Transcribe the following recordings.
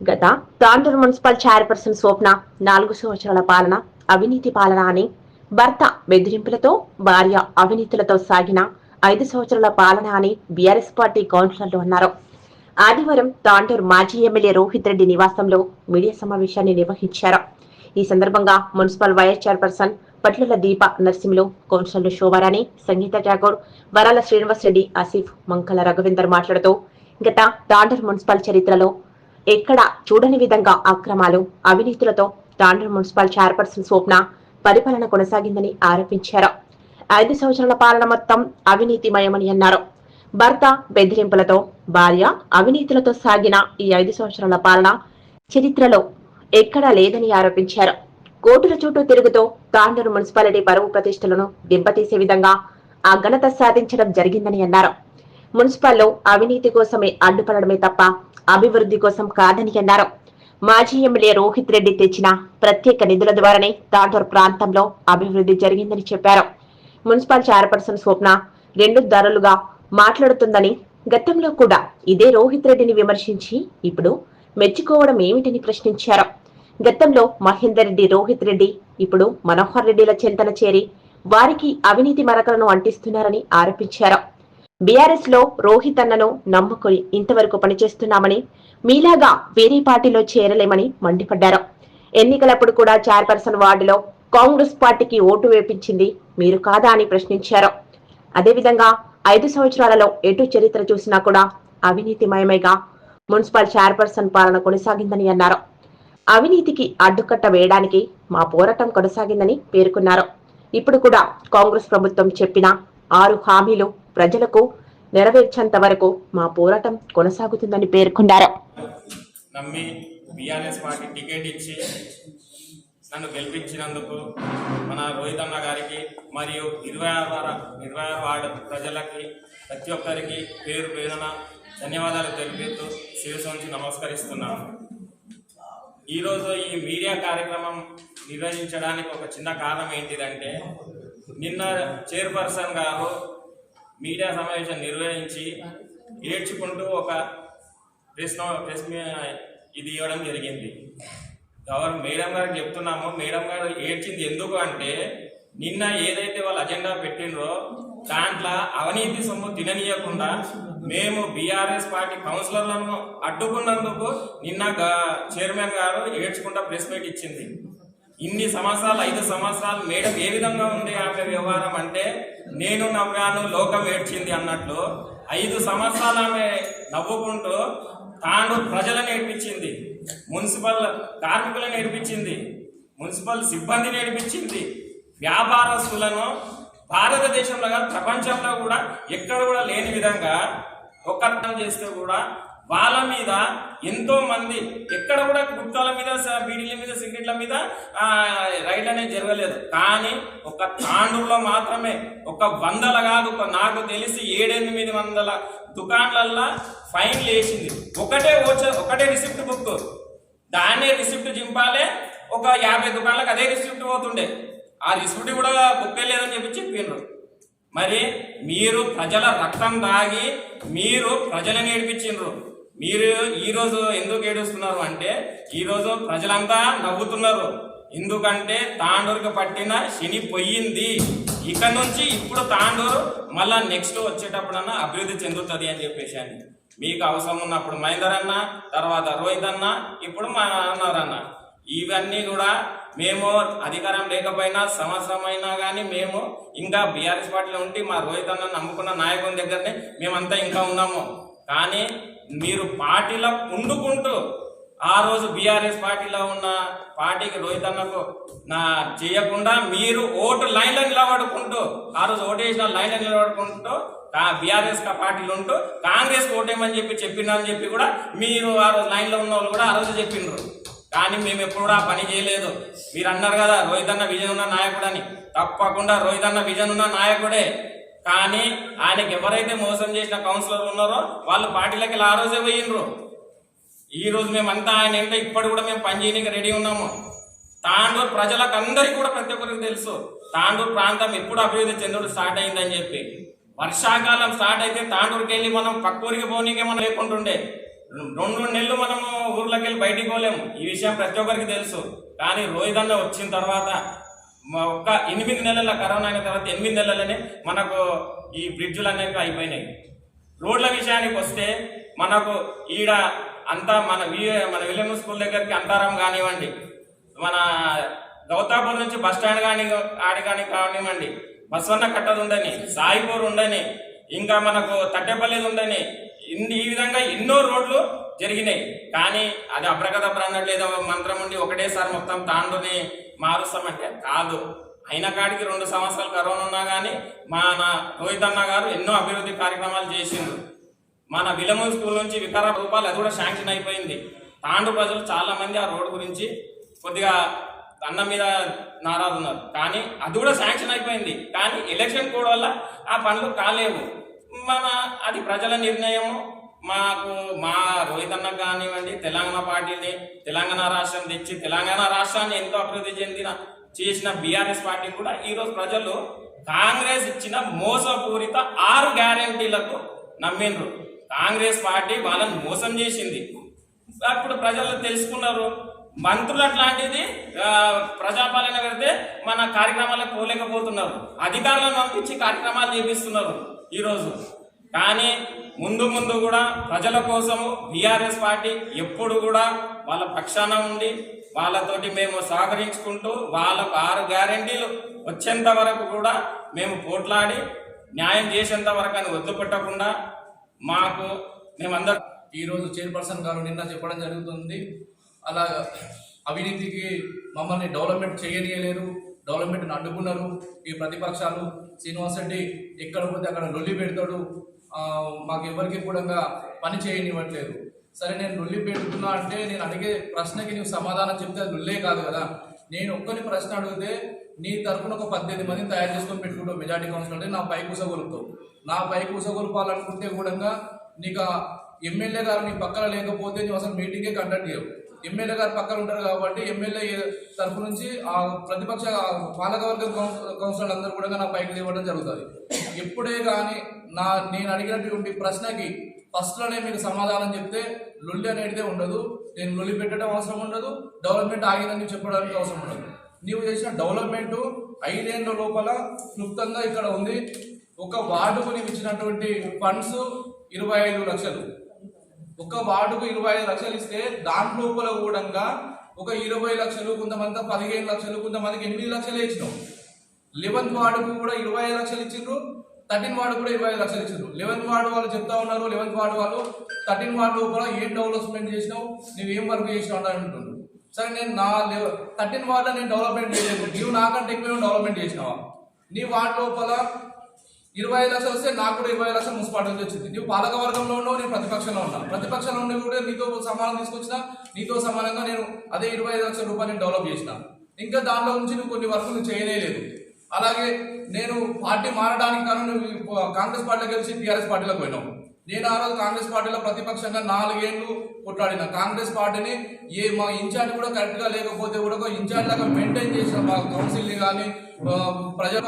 గత Tandur municipal chairperson స్వప్న నాలుగు సంవత్సరాల పాలన అవినీతి పాలన అని భర్త బెదిరింపులతో భార్య అవినీతులతో సాగిన ఐదు సంవత్సరాల పాలన అని బీఆర్ఎస్ పార్టీ కౌన్సిలర్లు అన్నారు. ఆదివారం తాండూరు మాజీ ఎమ్మెల్యే రోహిత్ రెడ్డి నివాసంలో మీడియా సమావేశాన్ని నిర్వహించారు. ఈ సందర్భంగా మున్సిపల్ వైస్ చైర్పర్సన్ పట్ల దీప నర్సింహులు కౌన్సిలర్లు శోభారాణి సంగీత ఠాగూర్ వరాల శ్రీనివాస్ రెడ్డి ఆసిఫ్ మంకల రఘువిందర్ మాట్లాడుతూ గత తాండూరు మున్సిపల్ చరిత్రలో ఎక్కడ చూడని విధంగా అక్రమాలు అవినీతులతో తాండూరు మున్సిపల్ చైర్పర్సన్ స్వప్న పరిపాలన కొనసాగిందని ఆరోపించారు. ఐదు సంవత్సరాల పాలన మొత్తం అవినీతిమయమని అన్నారు. భర్త బెదిరింపులతో భార్య అవినీతులతో సాగిన ఈ ఐదు సంవత్సరాల పాలన చరిత్రలో ఎక్కడా లేదని ఆరోపించారు. కోర్టుల చుట్టూ తిరుగుతూ తాండూరు మున్సిపాలిటీ పరువు ప్రతిష్టలను దెబ్బతీసే విధంగా ఆ ఘనత సాధించడం జరిగిందని అన్నారు. మున్సిపల్లో అవినీతి కోసమే అడ్డుపడడమే తప్ప అభివృద్ధి కోసం కాదని అన్నారు. మాజీ ఎమ్మెల్యే రోహిత్ రెడ్డి తెచ్చిన ప్రత్యేక నిధుల ద్వారానే తాండూరు ప్రాంతంలో అభివృద్ధి జరిగిందని చెప్పారు. మున్సిపల్ చైర్పర్సన్ స్వప్న రెండు ధరలుగా మాట్లాడుతుందని గతంలో కూడా ఇదే రోహిత్ రెడ్డిని విమర్శించి ఇప్పుడు మెచ్చుకోవడం ఏమిటని ప్రశ్నించారు. గతంలో మహేందర్ రెడ్డి రోహిత్ రెడ్డి ఇప్పుడు మనోహర్ రెడ్డిల చెంతన చేరి వారికి అవినీతి మరకలను అంటిస్తున్నారని ఆరోపించారు. బీఆర్ఎస్లో రోహిత్ అన్నను నమ్ముకొని ఇంతవరకు పనిచేస్తున్నామని మీలాగా వేరే పార్టీలో చేరలేమని మండిపడ్డారు. ఎన్నికలప్పుడు కూడా చైర్పర్సన్ వార్డులో కాంగ్రెస్ పార్టీకి ఓటు వేపించింది మీరు కాదా అని ప్రశ్నించారు. అదేవిధంగా ఐదు సంవత్సరాలలో ఎటు చరిత్ర చూసినా కూడా అవినీతిమయమైగా మున్సిపల్ చైర్పర్సన్ పాలన కొనసాగిందని అన్నారు. అవినీతికి అడ్డుకట్ట వేయడానికి మా పోరాటం కొనసాగిందని పేర్కొన్నారు. ఇప్పుడు కూడా కాంగ్రెస్ ప్రభుత్వం చెప్పిన ఆరు హామీలు ప్రజలకు నెరవేర్చేంత వరకు మా పోరాటం కొనసాగుతుందని పేర్కొన్నారు. నమ్మి బిఆర్ఎస్ పార్టీ టికెట్ ఇచ్చి నన్ను గెలిపించినందుకు మన రోహిత్ అన్న గారికి మరియు ఇరవై ఆరు ఇరవై ఆరు వార్డు ప్రజలకి ప్రతి ఒక్కరికి పేరు పేరున ధన్యవాదాలు తెలుపుతూ శివసంచి నమస్కరిస్తున్నాను. ఈరోజు ఈ మీడియా కార్యక్రమం నిర్వహించడానికి ఒక చిన్న కారణం ఏంటిదంటే నిన్న చైర్పర్సన్ గారు మీడియా సమావేశం నిర్వహించి ఏడ్చుకుంటూ ఒక ప్రెస్ ప్రెస్ ఇది ఇవ్వడం జరిగింది. గవర్న మేడం గారికి చెప్తున్నాము. మేడం గారు ఏడ్చింది ఎందుకు అంటే నిన్న ఏదైతే వాళ్ళు అజెండా పెట్టినరో దాంట్లో అవినీతి సొమ్ము తిననీయకుండా మేము బీఆర్ఎస్ పార్టీ కౌన్సిలర్లను అడ్డుకున్నందుకు నిన్న చైర్మన్ గారు ఏడ్చుకుంటా ప్రెస్ మీట్ ఇచ్చింది. ఇన్ని సంవత్సరాలు ఐదు సంవత్సరాలు మేడం ఏ విధంగా ఉంది ఆమె వ్యవహారం అంటే నేను నవ్వాను లోకం ఏడ్చింది అన్నట్లు ఐదు సంవత్సరాలు ఆమె నవ్వుకుంటూ తాను ప్రజలను నేర్పించింది మున్సిపల్ కార్మికులను నేర్పించింది మున్సిపల్ సిబ్బంది నేర్పించింది వ్యాపారస్తులను భారతదేశంలో కాదు ప్రపంచంలో కూడా ఎక్కడ కూడా లేని విధంగా ఒక్కర్థం చేస్తే కూడా వాళ్ళ మీద ఎంతో మంది ఎక్కడ కూడా గుట్కాల మీద స- బీడీల మీద సిగరెట్ల మీద రైడ్ అనేది జరగలేదు. కానీ ఒక తాండూరులో మాత్రమే ఒక వందల కాదు ఒక నాకు తెలిసి ఏడెనిమిది వందల దుకాణాలల్లో ఫైన్ వేసింది. ఒకటే ఓచ ఒకటే రిసిప్ట్ బుక్. దాన్నే రిసిప్ట్ చింపాలే ఒక యాభై దుకాణాలకు అదే రిసిప్ట్ పోతుండే. ఆ రిసిప్ట్ కూడా బుక్ లేదని చెప్పి చెప్పిండ్రు మరి మీరు ప్రజల రక్తం దాగి మీరు ప్రజలను ఏడిపించిండ్రు మీరు ఈరోజు ఎందుకు ఏడుస్తున్నారు అంటే ఈరోజు ప్రజలంతా నవ్వుతున్నారు. ఎందుకంటే తాండూరుకి పట్టిన శని పొయ్యింది ఇక్కడ నుంచి ఇప్పుడు తాండూరు మళ్ళా నెక్స్ట్ వచ్చేటప్పుడన్నా అభివృద్ధి చెందుతుంది అని చెప్పేసి అని. మీకు అవసరం ఉన్నప్పుడు మహేందర్ అన్న తర్వాత రోహిత్ అన్న ఇప్పుడు మా అన్నారన్న ఇవన్నీ కూడా మేము అధికారం లేకపోయినా సంవత్సరమైనా కానీ మేము ఇంకా బీఆర్ఎస్ పార్టీలో ఉండి మా రోహిత్ అన్న నమ్ముకున్న నాయకుని దగ్గరనే మేమంతా ఇంకా ఉన్నాము. కానీ మీరు పార్టీలో ఉండుకుంటూ ఆ రోజు బీఆర్ఎస్ పార్టీలో ఉన్న పార్టీకి రోహిత్ అన్నకు నా చేయకుండా మీరు ఓటు లైన్లో నిలబడుకుంటూ ఆ రోజు ఓటు వేసిన లైన్లో నిలబడుకుంటూ బీఆర్ఎస్ పార్టీలో ఉంటూ కాంగ్రెస్ ఓటేమని చెప్పి చెప్పినా చెప్పి కూడా మీరు ఆ రోజు లైన్లో ఉన్న వాళ్ళు కూడా ఆ రోజు చెప్పిండ్రు కానీ మేము ఎప్పుడు కూడా ఆ పని చేయలేదు. మీరు అన్నారు కదా రోహిత్ అన్న విజన్ ఉన్న నాయకుడు అని తప్పకుండా రోహిత్ అన్న విజన్ ఉన్న నాయకుడే. కానీ ఆయనకి ఎవరైతే మోసం చేసిన కౌన్సిలర్ ఉన్నారో వాళ్ళు పార్టీలకి ఆ రోజే పోయిండ్రు ఈ రోజు మేమంతా ఆయన ఏంటో ఇప్పటి కూడా మేము పని చేయడానికి రెడీ ఉన్నాము. తాండూరు ప్రజలకు అందరికీ కూడా ప్రతి ఒక్కరికి తెలుసు. తాండూరు ప్రాంతం ఎప్పుడు అభివృద్ధి చెందుడు స్టార్ట్ అయిందని చెప్పి. వర్షాకాలం స్టార్ట్ అయితే తాండూరుకి వెళ్ళి మనం పక్క ఊరికి పోనీకే మనం లేకుంటుండే. రెండు రెండు నెలలు మనము ఊర్లోకి వెళ్ళి బయటికి పోలేము. ఈ విషయం ప్రతి ఒక్కరికి తెలుసు. కానీ రోహిత్ అన్న వచ్చిన తర్వాత ఒక్క ఎనిమిది నెలల కరోనా అయిన తర్వాత ఎనిమిది నెలలనే మనకు ఈ బ్రిడ్జులు అనేవి అయిపోయినాయి. రోడ్ల విషయానికి వస్తే మనకు ఈడ అంతా మన వి మన విలియం స్కూల్ దగ్గరికి అంతారం కానివ్వండి మన గౌతాపూర్ నుంచి బస్ స్టాండ్ కానీ ఆడి కానీ కానివ్వండి బస్వన్న కట్టదు ఉండని సాయిపూర్ ఉండని ఇంకా మనకు తట్టెపల్లిది ఉండని ఇన్ని ఈ విధంగా ఎన్నో రోడ్లు జరిగినాయి. కానీ అది అబ్రకదబ్ర అన్నట్లేదో మంత్రం ఉండి ఒకటేసారి మొత్తం తాండుని మారుస్తామంటే కాదు. అయిన కాడికి రెండు సంవత్సరాలు కరోనా ఉన్నా కానీ మన రోహిత్ అన్న గారు ఎన్నో అభివృద్ధి కార్యక్రమాలు చేసిండ్రు మన విలమూరు స్కూల్ నుంచి వికారా రూపాయలు అది కూడా శాంక్షన్ అయిపోయింది. తాండు ప్రజలు చాలామంది ఆ రోడ్డు గురించి కొద్దిగా అన్నం మీద నారాజు ఉన్నారు. కానీ అది కూడా శాంక్షన్ అయిపోయింది. కానీ ఎలక్షన్ కోడ్ వల్ల ఆ పనులు కాలేవు. మన అది ప్రజల నిర్ణయం మాకు మా రోహిత్ అన్న కానివ్వండి తెలంగాణ పార్టీని తెలంగాణ రాష్ట్రం తెచ్చి తెలంగాణ రాష్ట్రాన్ని ఎంతో అభివృద్ధి చెందిన చేసిన బీఆర్ఎస్ పార్టీ కూడా ఈరోజు ప్రజలు కాంగ్రెస్ ఇచ్చిన మోసపూరిత ఆరు గ్యారంటీలకు నమ్మిండ్రు. కాంగ్రెస్ పార్టీ వాళ్ళని మోసం చేసింది. అప్పుడు ప్రజలు తెలుసుకున్నారు మంత్రులు అట్లాంటిది ప్రజాపాలన పెడితే మన కార్యక్రమాలకు పోలేకపోతున్నారు. అధికారులను పంపించి కార్యక్రమాలు చేపిస్తున్నారు. ఈరోజు. కానీ ముందు ముందు కూడా ప్రజల కోసము బీఆర్ఎస్ పార్టీ ఎప్పుడు కూడా వాళ్ళ పక్షాన ఉండి వాళ్ళతోటి మేము సహకరించుకుంటూ వాళ్ళకు ఆరు గ్యారంటీలు వచ్చేంత వరకు కూడా మేము పోట్లాడి న్యాయం చేసేంత వరకు అని వద్దుపెట్టకుండా మాకు మేమందరం ఈరోజు చైర్పర్సన్ గారు నిన్న చెప్పడం జరుగుతుంది. అలా అవినీతికి మమ్మల్ని డెవలప్మెంట్ చేయనీయలేరు. డెవలప్మెంట్ని అడ్డుకున్నారు. ఈ ప్రతిపక్షాలు శ్రీనివాస్ రెడ్డి ఎక్కడ పోతే అక్కడ లొల్లి పెడతాడు. మాకు ఎవరికి కూడా పని చేయనివ్వట్లేదు. సరే నేను లొల్లి పెడుతున్నా అంటే నేను అడిగే ప్రశ్నకి నీవు సమాధానం చెప్తే అది లొల్లే కాదు కదా. నేను ఒక్కని ప్రశ్న అడిగితే నీ తరఫున ఒక పద్దెనిమిది మందిని తయారు చేసుకొని పెట్టుకుంటావు మెజార్టీ కౌన్సిల్ అంటే నా పై కూసగొలుపుతావు నా పై కూసగొలపాలనుకుంటే కూడా నీకు ఎమ్మెల్యే గారు నీ పక్కన లేకపోతే నువ్వు అసలు మీటింగే కండక్ట్ చేయవు. ఎమ్మెల్యే గారు పక్కన ఉంటారు కాబట్టి ఎమ్మెల్యే తరఫు నుంచి ఆ ప్రతిపక్ష పాలకవర్గ కౌన్సిలర్ అందరూ కూడా నా పైకి ఇవ్వడం జరుగుతుంది. ఎప్పుడే కానీ నా నేను అడిగినటువంటి ప్రశ్నకి ఫస్ట్లోనే మీకు సమాధానం చెప్తే లొల్లి అనేది ఉండదు. నేను లొల్లి పెట్టడం అవసరం ఉండదు. డెవలప్మెంట్ ఆగిందని చెప్పడానికి అవసరం ఉండదు. నీవు చేసిన డెవలప్మెంట్ ఐదేళ్ళ లోపల క్లుప్తంగా ఇక్కడ ఉంది. ఒక వార్డుకు నీవు ఇచ్చినటువంటి ఫండ్స్ ఇరవై ఐదు లక్షలు. ఒక వార్డుకు ఇరవై ఐదు లక్షలు ఇస్తే దాని లోపల కూడా ఒక ఇరవై లక్షలు కొంతమంది పదిహేను లక్షలు కొంతమందికి ఎనిమిది లక్షలు ఇచ్చినాం. లెవెన్త్ వార్డుకు కూడా ఇరవై ఐదు లక్షలు ఇచ్చిండ్రు థర్టీన్ వార్డు కూడా ఇరవై ఐదు లక్షలు ఇచ్చిండ్రు. లెవెన్త్ వార్డు వాళ్ళు చెప్తా ఉన్నారు లెవెన్త్ వార్డు వాళ్ళు థర్టీన్ వార్డు లోపల ఏం డెవలప్మెంట్ చేసినావు నువ్వు ఏం వర్క్ చేసినావు అని సరే నేను నా థర్టీన్ వార్డులో నేను డెవలప్మెంట్ చేయలేదు. నీవు నాకంటే ఎక్కువ డెవలప్మెంట్ చేసినావా? నీ వార్డు లోపల ఇరవై లక్షలు వస్తే నాకు కూడా ఇరవై లక్షలు మున్సిపాలిటీ వచ్చింది. నువ్వు పాలక వర్గంలో ఉన్నావు నేను ప్రతిపక్షంలో ఉన్నా. ప్రతిపక్షంలో ఉండి కూడా నీతో సమానం తీసుకొచ్చిన నీతో సమానంగా నేను అదే ఇరవై ఐదు లక్షల రూపాయలు డెవలప్ చేసిన. ఇంకా దాంట్లో నుంచి నువ్వు కొన్ని వర్కులు చేయలేదు అలాగే నేను పార్టీ మారడానికి కాను నువ్వు కాంగ్రెస్ పార్టీలో గెలిచి టీఆర్ఎస్ పార్టీలోకి పోయినావు. నేను ఆ రోజు కాంగ్రెస్ పార్టీలో ప్రతిపక్షంగా నాలుగేళ్ళు కొట్లాడిన. కాంగ్రెస్ పార్టీని ఏ మా ఇన్ఛార్జ్ కూడా కరెక్ట్గా లేకపోతే కూడా ఒక ఇన్ఛార్జ్ లాగా మెయింటైన్ చేసిన మా కౌన్సిల్ని కానీ ప్రజల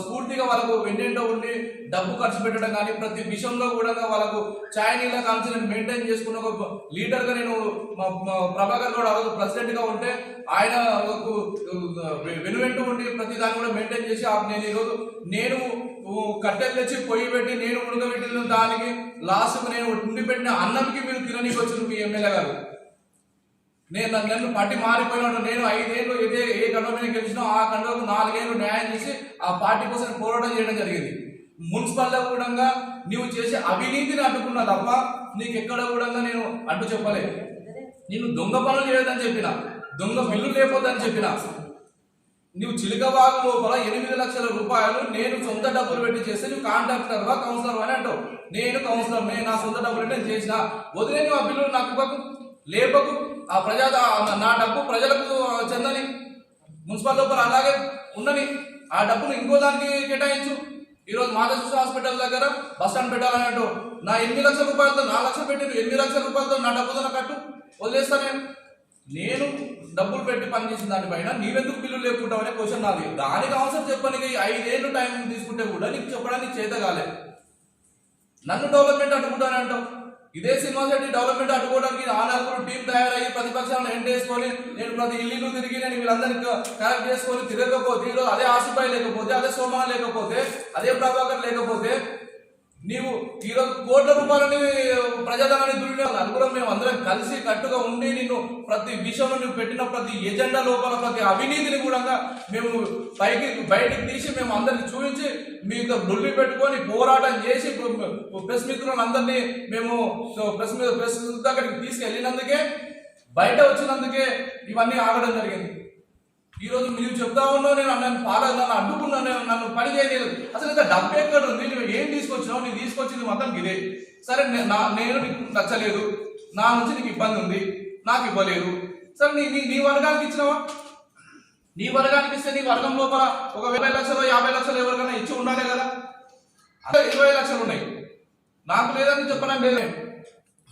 స్ఫూర్తిగా వాళ్ళకు వెన్నెంటో ఉండి డబ్బు ఖర్చు పెట్టడం కానీ ప్రతి విషయంలో కూడా వాళ్ళకు ఛాయ్ నీళ్ళ కాల్చి నేను మెయింటైన్ చేసుకున్న ఒక లీడర్గా నేను ప్రభాకర్ గౌడ్ ఆ రోజు ఉంటే ఆయన ఒక, వెనువెంటూ ఉండి ప్రతి దాన్ని కూడా మెయింటైన్ చేసి ఆ నేను ఈరోజు నేను కట్టెలు తెచ్చి పొయ్యి పెట్టి నేను ఉడకబెట్టిన దానికి లాస్ట్ నేను ఉండి పెట్టిన అన్నంకి మీరు తిననీకి వచ్చిన మీ ఎమ్మెల్యే గారు. నేను నన్ను పట్టి మారిపోయినాడు నేను ఐదేళ్ళు ఇదే ఏ గంట మీద గెలిచినా ఆ నాలుగేళ్ళు న్యాయం చేసి ఆ పార్టీ కోసం పోరాటం చేయడం జరిగింది. మున్సిపల్లో కూడా నీవు చేసే అవినీతిని అడ్డుకున్నా తప్ప నీకు ఎక్కడ కూడా నేను అడ్డు చెప్పలేదు నేను దొంగ పనులు చేయొద్దని చెప్పిన దొంగ బిల్లు లేకపోద్దని చెప్పిన నువ్వు చిలుకబాగు లోపల ఎనిమిది లక్షల రూపాయలు నేను సొంత డబ్బులు పెట్టి చేస్తే నువ్వు కాంట్రాక్టర్వా కౌన్సిలర్ అని అంటావు. నేను కౌన్సిలర్ నేను నా సొంత డబ్బులు పెట్టి నేను చేసిన. వదిలే నువ్వు ఆ బిల్లులు నాకు లేపకు. ఆ ప్రజా నా డబ్బు ప్రజలకు చెందని. మున్సిపల్ లోపల అలాగే ఉండని ఆ డబ్బును ఇంకో దానికి కేటాయించు. ఈరోజు మాధవ హాస్పిటల్ దగ్గర బస్ స్టాండ్ పెట్టాలని అంటావు నా ఎనిమిది లక్షల రూపాయలతో నాలుగు లక్షలు పెట్టిన ఎనిమిది లక్షల రూపాయలతో నా డబ్బుతో కట్టు. వదిలేస్తా నేను. నేను డబ్బులు పెట్టి పనిచేసిన దానిపైన నీవెందుకు బిల్లు లేకుంటావు అనే క్వశ్చన్ నాది దానికి అవసరం చెప్పడానికి ఐదేళ్ళు టైం తీసుకుంటే కూడా నీకు చెప్పడానికి చేత కాలేదు నన్ను డెవలప్మెంట్ అడుగుతానంటావు ఇదే సినిమా రెడ్డి డెవలప్మెంట్ అడ్డుకోవడానికి ఆ నలుగురు టీం తయారయ్యి ప్రతిపక్షాలను ఎండేసుకొని నేను ప్రతి ఇల్లు తిరిగి నేను వీళ్ళందరినీ కనెక్ట్ చేసుకొని తిరగకపోతే అదే ఆసిపాయి లేకపోతే అదే సోమా లేకపోతే అదే ప్రభాకర్ లేకపోతే నీవు ఈరోజు కోట్ల రూపాయలని ప్రజాధనాన్ని దుర్వినియోగం నలుగురం మేము అందరం కలిసి కట్టుగా ఉండి నిన్ను ప్రతి విషయంలో నువ్వు పెట్టిన ప్రతి ఎజెండా లోపల ప్రతి అవినీతిని కూడా మేము పైకి బయటికి తీసి మేము అందరిని చూపించి మీతో డొల్లి పెట్టుకొని పోరాటం చేసి ప్రెస్ మిత్రులను అందరినీ మేము ప్రెస్ ప్రెస్ దగ్గరికి తీసుకెళ్ళినందుకే బయట వచ్చినందుకే ఇవన్నీ ఆగడం జరిగింది. ఈరోజు మీరు చెప్తా ఉన్నావు నేను నన్ను పాల నన్ను అడ్డుకున్నాను నేను నన్ను పని చేయలేదు అసలు ఇంకా డబ్బు ఎక్కడ ఉంది? నువ్వు ఏం తీసుకొచ్చినావు? నేను తీసుకొచ్చింది మొత్తం ఇదే. సరే నా నేను నీకు నచ్చలేదు. నా నుంచి నీకు ఇబ్బంది ఉంది. నాకు ఇవ్వలేదు. సరే నీ నీ నీ వర్గానికి ఇచ్చినావా? నీ వర్గానికి ఇస్తే నీ వర్గం లోపల ఒక ఇరవై లక్షలు యాభై లక్షలు ఎవరికైనా ఇచ్చి ఉండాలి కదా? అదే ఇరవై లక్షలు ఉన్నాయి. నాకు లేదని చెప్పడం లేదు.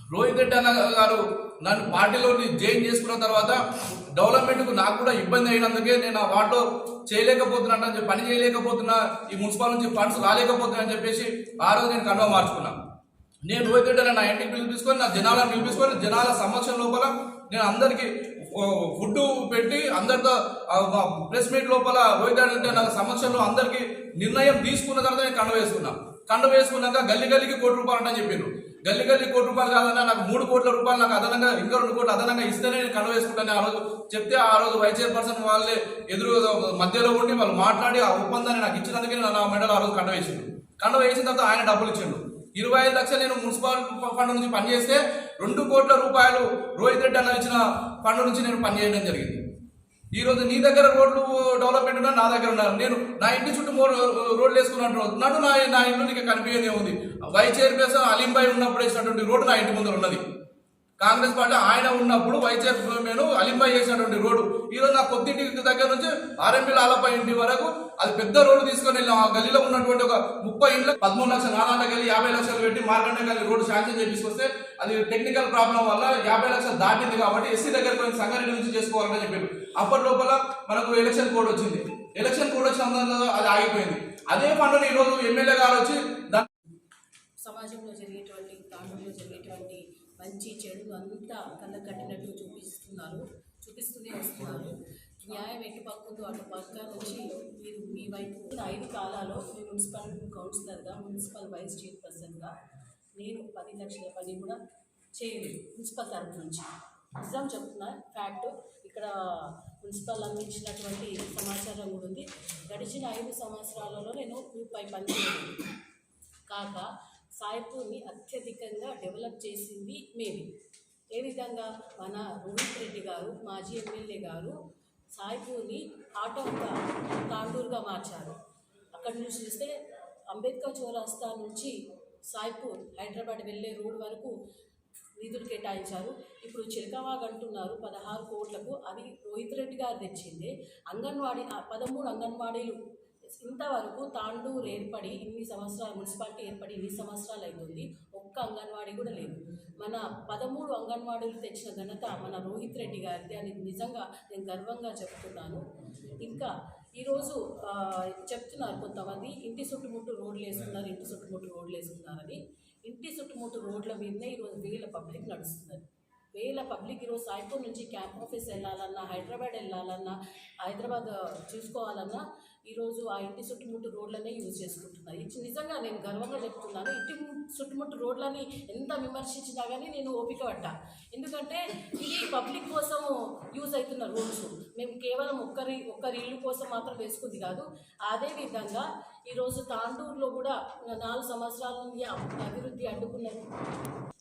రోహిత్ రెడ్డి అన్న గారు నన్ను పార్టీలోని జాయిన్ చేసుకున్న తర్వాత డెవలప్మెంట్కు నాకు కూడా ఇబ్బంది అయినందుకే నేను ఆ వార్డులో చేయలేకపోతున్నా అని చెప్పి పని చేయలేకపోతున్నా ఈ మున్సిపల్ నుంచి ఫండ్స్ రాలేకపోతున్నా అని చెప్పేసి ఆ రోజు నేను కన్వా మార్చుకున్నా. నేను రోహిత్ రెడ్డి నా ఇంటికి పిలిపించుకొని నా జనాలను పిలిపించుకొని జనాల సమక్షం లోపల నేను అందరికీ ఫుడ్ పెట్టి అందరితో ప్రెస్ మీట్ లోపల రోహిత్ రెడ్డి నా సమస్యలు అందరికీ నిర్ణయం తీసుకున్న తర్వాత నేను కన్వ వేసుకున్నాను కండ వేసుకున్నాక గల్లి గల్లికి కోటి రూపాయలు అంటే చెప్పారు గల్లి గల్లి కోటి రూపాయలు కాదన్నా నాకు మూడు కోట్ల రూపాయలు నాకు అదనంగా ఇంకా రెండు కోట్లు అదనంగా ఇస్తేనే నేను కండ వేసుకుంటాను. ఆ రోజు చెప్తే ఆ రోజు వైస్ చైర్పర్సన్ వాళ్ళే ఎదురు మధ్యలో ఉండి వాళ్ళు మాట్లాడి ఆ ఒప్పందాన్ని నాకు ఇచ్చినందుకే నా మెడల్ ఆ రోజు కండ వేసిండు కండ వేసిన తర్వాత ఆయన డబ్బులు ఇచ్చిండు ఇరవై ఐదు లక్షలు నేను మున్సిపల్ ఫండ్ నుంచి పనిచేస్తే రెండు కోట్ల రూపాయలు రోహిత్ రెడ్డి అన్న ఇచ్చిన ఫండ్ నుంచి నేను పనిచేయడం జరిగింది. ఈరోజు నీ దగ్గర రోడ్లు డెవలప్మెంట్ ఉన్నా నా దగ్గర ఉన్నారు నేను నా ఇంటి చుట్టూ రోడ్లు వేసుకున్నట్టు నడు నా నా ఇంట్లో నీకు కనిపించనే ఉంది. వైస్ చైర్పర్సన్ అలీంబాయి ఉన్నప్పుడు వేసినటువంటి రోడ్డు నా ఇంటి ముందర ఉన్నది. కాంగ్రెస్ పార్టీ ఆయన ఉన్నప్పుడు వైస్ చైర్మన్ అలింపై చేసినటువంటి రోడ్డు. ఈ రోజు నా కొద్దింటి దగ్గర నుంచి ఆర్ఎంపీ లాలపై ఇంటి వరకు అది పెద్ద రోడ్డు తీసుకొని వెళ్ళాం ఆ గల్లీలో ఉన్నటువంటి ఒక ముప్పై ఇంట్లో పదమూడు లక్షల నాలుగు గల్లి యాభై లక్షలు పెట్టి మార్గండ గల్లి రోడ్డు శాంక్షన్ చేపించుకొస్తే అది టెక్నికల్ ప్రాబ్లం వల్ల యాభై లక్షలు దాటింది కాబట్టి ఎస్సీ దగ్గర పోయిన సంగారెడ్డి నుంచి చేసుకోవాలని చెప్పి అప్పటి లోపల మనకు ఎలక్షన్ కోడ్ వచ్చింది. ఎలక్షన్ కోడ్ వచ్చిన అది ఆగిపోయింది. అదే ఫండ్ని ఈ రోజు ఎమ్మెల్యే గారు వచ్చి సమాజంలో జరిగేటువంటి కాండంలో జరిగేటువంటి మంచి చెడు అంతా కళ్ళకు కట్టినట్టు చూపిస్తున్నారు చూపిస్తూనే వస్తున్నారు. న్యాయం ఎటు పక్కుందో అటు పక్క నుంచి మీరు మీ వైపు ఐదు కాలాల్లో మీ మున్సిపల్ కౌన్సిలర్గా మున్సిపల్ వైస్ చైర్పర్సన్గా నేను పది లక్షల పని కూడా చేయలేదు మున్సిపల్ తరఫు నుంచి. నిజం చెప్తున్నా ఫ్యాక్ట్ ఇక్కడ మున్సిపల్ అందించినటువంటి సమాచారం కూడా ఉంది. గడిచిన ఐదు సంవత్సరాలలో నేను రూపాయి పని చేయలేదు కాక సాయిపూర్ని అత్యధికంగా డెవలప్ చేసింది మేమే ఏ విధంగా? మన రోహిత్ రెడ్డి గారు మాజీ ఎమ్మెల్యే గారు సాయిపూర్ని ఆటోగా తాండూరుగా మార్చారు. అక్కడి నుంచి చూస్తే అంబేద్కర్ చౌరాస్తా నుంచి సాయిపూర్ హైదరాబాద్ వెళ్ళే రోడ్ వరకు నిధులు కేటాయించారు. ఇప్పుడు చిలకవాగ్ అంటున్నారు పదహారు కోట్లకు. అది రోహిత్ రెడ్డి గారు తెచ్చింది. అంగన్వాడీ పదమూడు అంగన్వాడీలు ఇంతవరకు తాండూరు ఏర్పడి ఇన్ని సంవత్సరాలు మున్సిపాలిటీ ఏర్పడి ఇన్ని సంవత్సరాలు అవుతుంది ఒక్క అంగన్వాడీ కూడా లేదు. మన పదమూడు అంగన్వాడీలు తెచ్చిన ఘనత మన రోహిత్ రెడ్డి గారిది అని నిజంగా నేను గర్వంగా చెప్తున్నాను. ఇంకా ఈరోజు చెప్తున్నారు కొంతమంది ఇంటి చుట్టుముట్టు రోడ్లు వేసుకున్నారు ఇంటి చుట్టుముట్టు రోడ్లు వేసుకున్నారని. ఇంటి చుట్టుముట్టు రోడ్ల మీదనే ఈరోజు వేల పబ్లిక్ నడుస్తున్నారు. వేల పబ్లిక్ ఈరోజు సాయిపూర్ నుంచి క్యాంప్ ఆఫీస్ వెళ్ళాలన్నా హైదరాబాద్ వెళ్ళాలన్నా హైదరాబాద్ చూసుకోవాలన్నా ఈరోజు ఆ ఇంటి చుట్టుముట్టు రోడ్లనే యూజ్ చేసుకుంటున్నారు. ఇది నిజంగా నేను గర్వంగా చెప్తున్నాను ఇంటి చుట్టుముట్టు రోడ్లని ఎంత విమర్శించినా కానీ నేను ఓపిక పట్టా ఎందుకంటే ఇది పబ్లిక్ కోసం యూజ్ అవుతున్న రోడ్స్ మేము కేవలం ఒక్కరి ఒక్కరి ఇల్లు కోసం మాత్రం వేసుకుంది కాదు. అదేవిధంగా ఈరోజు తాండూరులో కూడా నాలుగు సంవత్సరాల నుండి అభివృద్ధి అడ్డుకున్నది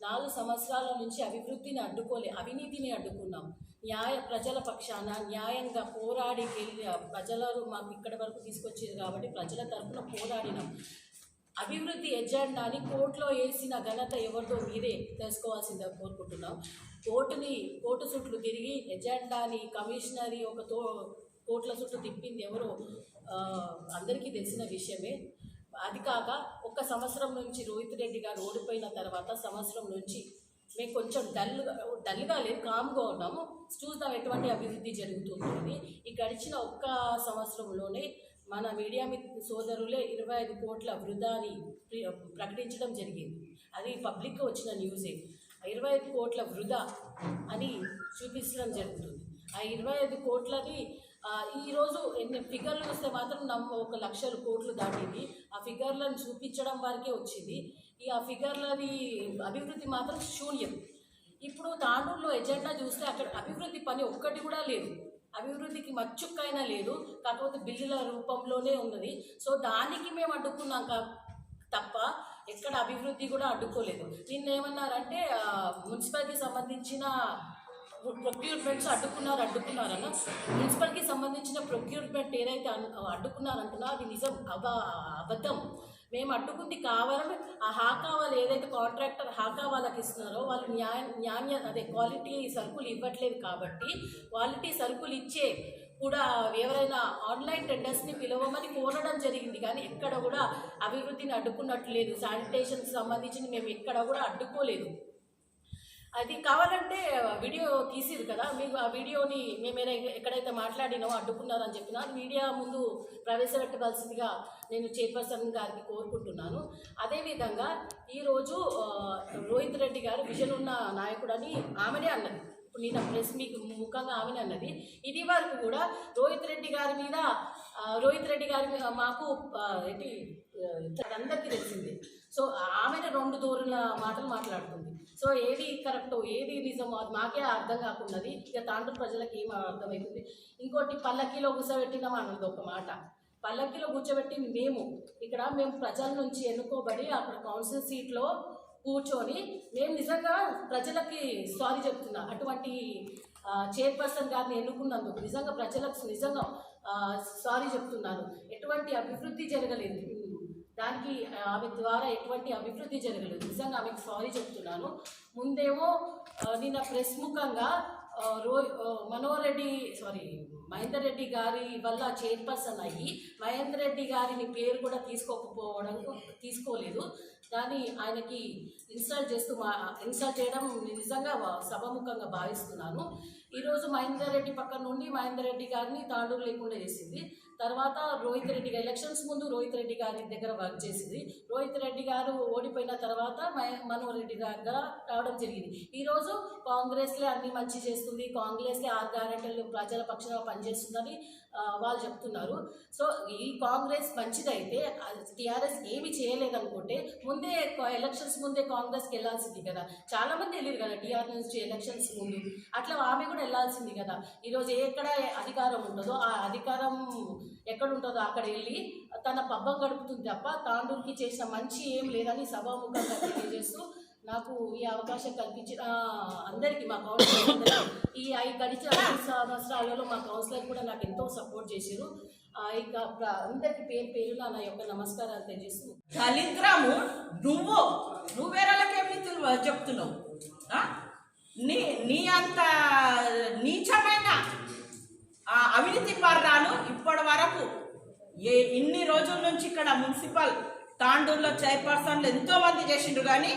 నాలుగు సంవత్సరాల నుంచి అభివృద్ధిని అడ్డుకోలే అవినీతిని అడ్డుకున్నాం. న్యాయ ప్రజల పక్షాన న్యాయంగా పోరాడి గెలి ప్రజలు మాకు ఇక్కడి వరకు తీసుకొచ్చింది కాబట్టి ప్రజల తరఫున పోరాడినాం. అభివృద్ధి ఎజెండాని కోర్టులో వేసిన ఘనత ఎవరిదో మీరే తెలుసుకోవాల్సిందే కోరుకుంటున్నాం. కోర్టుని కోర్టు చుట్లు తిరిగి ఎజెండాని కమిషనరీ ఒక తో కోర్టుల చుట్టూ తిప్పింది ఎవరో అందరికీ తెలిసిన విషయమే. అది కాక ఒక సంవత్సరం నుంచి రోహిత్ రెడ్డి గారు ఓడిపోయిన తర్వాత సంవత్సరం నుంచి మేము కొంచెం డల్గా డల్గా లేదు కామ్గా ఉన్నాము. చూద్దాం ఎటువంటి అభివృద్ధి జరుగుతుంది ఈ గడిచిన ఒక్క సంవత్సరంలోనే మన మీడియా సోదరులే ఇరవై ఐదు కోట్ల వృధాని ప్రకటించడం జరిగింది. అది పబ్లిక్గా వచ్చిన న్యూసే. ఇరవై ఐదు కోట్ల వృధా అని చూపించడం జరుగుతుంది. ఆ ఇరవై ఐదు కోట్లని ఈరోజు ఎన్ని ఫిగర్లు వస్తే మాత్రం నమ్మ ఒక లక్షల కోట్లు దాటింది. ఆ ఫిగర్లను చూపించడం వరకే వచ్చింది. ఈ ఆ ఫిగర్లది అభివృద్ధి మాత్రం శూన్యం. ఇప్పుడు తాండూరులో ఎజెండా చూస్తే అక్కడ అభివృద్ధి పని ఒక్కటి కూడా లేదు. అభివృద్ధికి మచ్చుక్కైనా లేదు కాకపోతే బిల్లుల రూపంలోనే ఉన్నది. సో దానికి మేము అడ్డుకున్నాం తప్ప ఎక్కడ అభివృద్ధి కూడా అడ్డుకోలేదు. నిన్న ఏమన్నారంటే మున్సిపాలిటీ సంబంధించిన ప్రొక్యూర్మెంట్స్ అడ్డుకున్నారు అడ్డుకున్నారన్న. మున్సిపల్కి సంబంధించిన ప్రొక్యూర్మెంట్ ఏదైతే అడ్డుకున్నారంటున్నా అది నిజం అబ అబద్ధం. మేము అడ్డుకుంది కావాలని ఆ హాకా వాళ్ళు ఏదైతే కాంట్రాక్టర్ హాకా వాళ్ళకి ఇస్తున్నారో వాళ్ళు న్యాయ న్యాయ అదే క్వాలిటీ సరుకులు ఇవ్వట్లేదు కాబట్టి క్వాలిటీ సరుకులు ఇచ్చే కూడా ఎవరైనా ఆన్లైన్ టెండర్స్ని పిలవమని కోరడం జరిగింది. కానీ ఎక్కడ కూడా అభివృద్ధిని అడ్డుకున్నట్టు లేదు. శానిటేషన్కి సంబంధించి మేము ఎక్కడ కూడా అడ్డుకోలేదు. అది కావాలంటే వీడియో తీసేది కదా. మీకు ఆ వీడియోని మేము ఎక్కడైతే మాట్లాడినో అడ్డుకున్నారని చెప్పినా మీడియా ముందు ప్రవేశపెట్టవలసిందిగా నేను చైర్పర్సన్ గారికి కోరుకుంటున్నాను. అదేవిధంగా ఈరోజు రోహిత్ రెడ్డి గారు విజన్ ఉన్న నాయకుడని ఆమెనే అన్నది. ఇప్పుడు నేను ప్రెస్ మీకు ముఖంగా ఆమెనే అన్నది. ఇది వరకు కూడా రోహిత్ రెడ్డి గారి మీద రోహిత్ రెడ్డి గారి మీద మాకు ఏంటి అందరికీ తెలిసింది. సో ఆమెను రెండు దూరుల మాటలు మాట్లాడుతుంది. సో ఏది కరెక్టో ఏది నిజమో అది మాకే అర్థం కాకున్నది. ఇక తాండ్రు ప్రజలకు ఏం అర్థమవుతుంది ఇంకోటి పల్లకీలో కూర్చోబెట్టినాం అన్నది ఒక మాట. పల్లకీలో కూర్చోబెట్టింది మేము. ఇక్కడ మేము ప్రజల నుంచి ఎన్నుకోబడి అక్కడ కౌన్సిల్ సీట్లో కూర్చొని మేము నిజంగా ప్రజలకి సారీ చెప్తున్నా. అటువంటి చైర్పర్సన్ గారిని ఎన్నుకున్నందుకు నిజంగా ప్రజలకు నిజంగా సారీ చెప్తున్నాను. ఎటువంటి అభివృద్ధి జరగలేదు. దానికి ఆమె ద్వారా ఎటువంటి అభివృద్ధి జరగలేదు. నిజంగా ఆమెకు సారీ చెప్తున్నాను. ముందేమో నిన్న ప్రెస్ ముఖంగా రో మనోహర్ రెడ్డి సారీ మహేందర్ రెడ్డి గారి వల్ల చైర్పర్సన్ అయ్యి మహేందర్ రెడ్డి గారిని పేరు కూడా తీసుకోకపోవడం తీసుకోలేదు. దాన్ని ఆయనకి ఇన్స్టాల్ చేస్తూ మా ఇన్స్టాల్ చేయడం నిజంగా సభాముఖంగా భావిస్తున్నాను. ఈరోజు మహేందర్ రెడ్డి పక్కన నుండి మహేందర్ రెడ్డి గారిని తాండూరు లేకుండా చేసింది. తర్వాత రోహిత్ రెడ్డి గారు ఎలక్షన్స్ ముందు రోహిత్ రెడ్డి గారి దగ్గర వర్క్ చేసింది. రోహిత్ రెడ్డి గారు ఓడిపోయిన తర్వాత మనోహర్ రెడ్డి దగ్గర రావడం జరిగింది. ఈరోజు కాంగ్రెస్లే అన్ని మంచి చేస్తుంది. కాంగ్రెస్లే ఆరు గ్యారెంటీలు ప్రజల పక్షంగా పనిచేస్తుందని వాళ్ళు చెప్తున్నారు. సో ఈ కాంగ్రెస్ మంచిదైతే టీఆర్ఎస్ ఏమి చేయలేదనుకుంటే ముందే ఎలక్షన్స్ ముందే కాంగ్రెస్కి వెళ్ళాల్సింది కదా. చాలా మంది వెళ్ళారు కదా టీఆర్ఎస్ నుంచి ఎలక్షన్స్ ముందు. అట్లా ఆమె కూడా వెళ్ళాల్సింది కదా. ఈరోజు ఎక్కడ అధికారం ఉండదో ఆ అధికారం ఎక్కడ ఉంటుందో అక్కడ వెళ్ళి తన పబ్బం గడుపుతుంది తప్ప తాండూరుకి చేసిన మంచి ఏం లేదని సభాముఖంగా తెలియజేస్తూ నాకు ఈ అవకాశం కల్పించిన అందరికీ మా కౌన్సిలర్ ఈ ఐదు గడిచిన ఐదు సంవత్సరాలలో మా కౌన్సిలర్ కూడా నాకు ఎంతో సపోర్ట్ చేశారు. ఇక అందరికి పేరు పేరు నా యొక్క నమస్కారాలు తెలియజేస్తూ దళిద్రము నువ్వు నువ్వేరాలకేం చెప్తున్నావు? నీ నీ అంత నీచమైన అవినీతి పర్రాలు ఇప్పటి వరకు ఏ ఇన్ని రోజుల నుంచి ఇక్కడ మున్సిపల్ తాండూరులో చైర్పర్సన్లు ఎంతో మంది చేసిండ్రు కానీ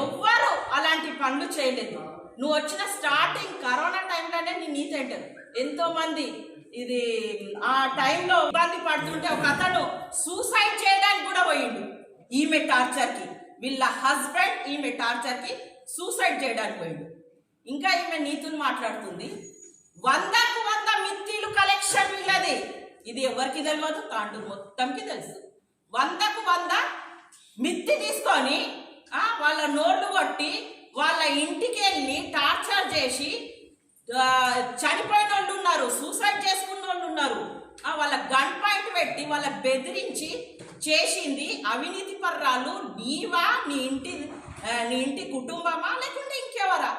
ఎవ్వరు అలాంటి పనులు చేయలేదు. నువ్వు వచ్చిన స్టార్టింగ్ కరోనా టైంలోనే నీ నీతి అంటారు. ఎంతో మంది ఇది ఆ టైంలో ఇబ్బంది పడుతుంటే ఒక అతను సూసైడ్ చేయడానికి కూడా పోయిండు. ఈమె టార్చర్కి వీళ్ళ హస్బెండ్ ఈమె టార్చర్కి సూసైడ్ చేయడానికి పోయిండు. ఇంకా ఈమె నీతులు మాట్లాడుతుంది. వందకు వంద ఇది ఎవరికి తెలియదు తాండూరు మొత్తంకి తెలుసు. వందకు వంద మిత్తి తీసుకొని వాళ్ళ నోళ్ళు కొట్టి వాళ్ళ ఇంటికి వెళ్ళి టార్చర్ చేసి చనిపోయిన వాళ్ళు ఉన్నారు సూసైడ్ చేసుకున్న వాళ్ళు ఉన్నారు వాళ్ళ గన్ పాయింట్ పెట్టి వాళ్ళ బెదిరించి చేసింది అవినీతి పర్రాలు నీవా నీ ఇంటి నీ ఇంటి కుటుంబమా లేకుంటే ఇంకెవరా?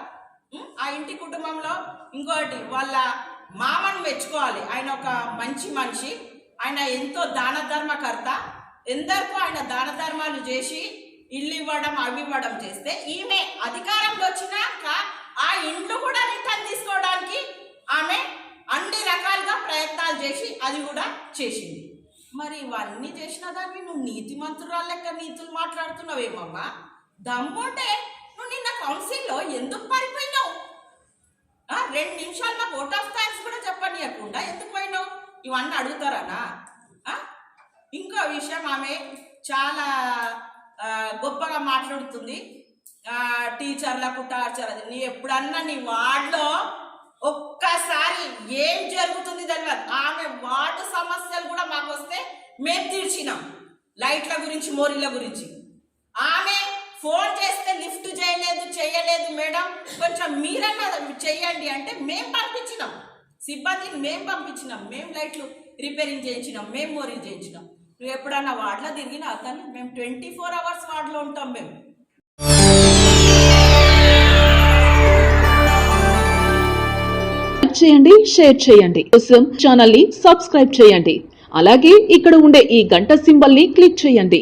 ఆ ఇంటి కుటుంబంలో ఇంకోటి వాళ్ళ మామను మెచ్చుకోవాలి. ఆయన ఒక మంచి మనిషి. ఆయన ఎంతో దాన ధర్మకర్త. ఎందరికో ఆయన దాన ధర్మాలు చేసి ఇల్లు ఇవ్వడం అవి ఇవ్వడం చేస్తే ఈమె అధికారంలో వచ్చినాక ఆ ఇండ్లు కూడా రిటర్న్ తీసుకోవడానికి ఆమె అన్ని రకాలుగా ప్రయత్నాలు చేసి అది కూడా చేసింది. మరి ఇవన్నీ చేసిన దాన్ని నువ్వు నీతి మంత్రురాలు లెక్క నీతులు మాట్లాడుతున్నావేమమ్మా? దమ్ముంటే నువ్వు నిన్న కౌన్సిల్లో ఎందుకు పారిపోయినావు? రెండు నిమిషాలు నాకు ఓట్ ఆఫ్ థ్యాంక్స్ కూడా చెప్పనీయకుండా ఎందుకు పోయినావు? ఇవన్నీ అడుగుతారనా? ఇంకో విషయం ఆమె చాలా గొప్పగా మాట్లాడుతుంది. టీచర్లకు టార్చర్ అది నీ ఎప్పుడన్నా నీ వార్డులో ఒక్కసారి ఏం జరుగుతుంది తెలియదు ఆమె వార్డు సమస్యలు కూడా మాకు వస్తే మేము తీర్చినాం. లైట్ల గురించి మోరీల గురించి. ఆమె ఫోన్ చేస్తే లిఫ్ట్ చేయలేదు చేయలేదు మేడం. కొంచెం మీరన్నా చెయ్యండి అంటే మేము పంపించినాం. సిబ్బందిని మేము పంపించినాం. మేము లైట్లు రిపేరింగ్ చేయించినాం మేము మోరింగ్ చేయించినాం. నువ్వు ఎప్పుడన్నా వార్డులో తిరిగినా అతను మేము ట్వంటీ ఫోర్ అవర్స్ వార్డులో ఉంటాం మేము చేయండి షేర్ చేయండి. కోసం ఛానల్ని సబ్స్క్రైబ్ చేయండి. అలాగే ఇక్కడ ఉండే ఈ గంట సింబల్ని క్లిక్ చేయండి.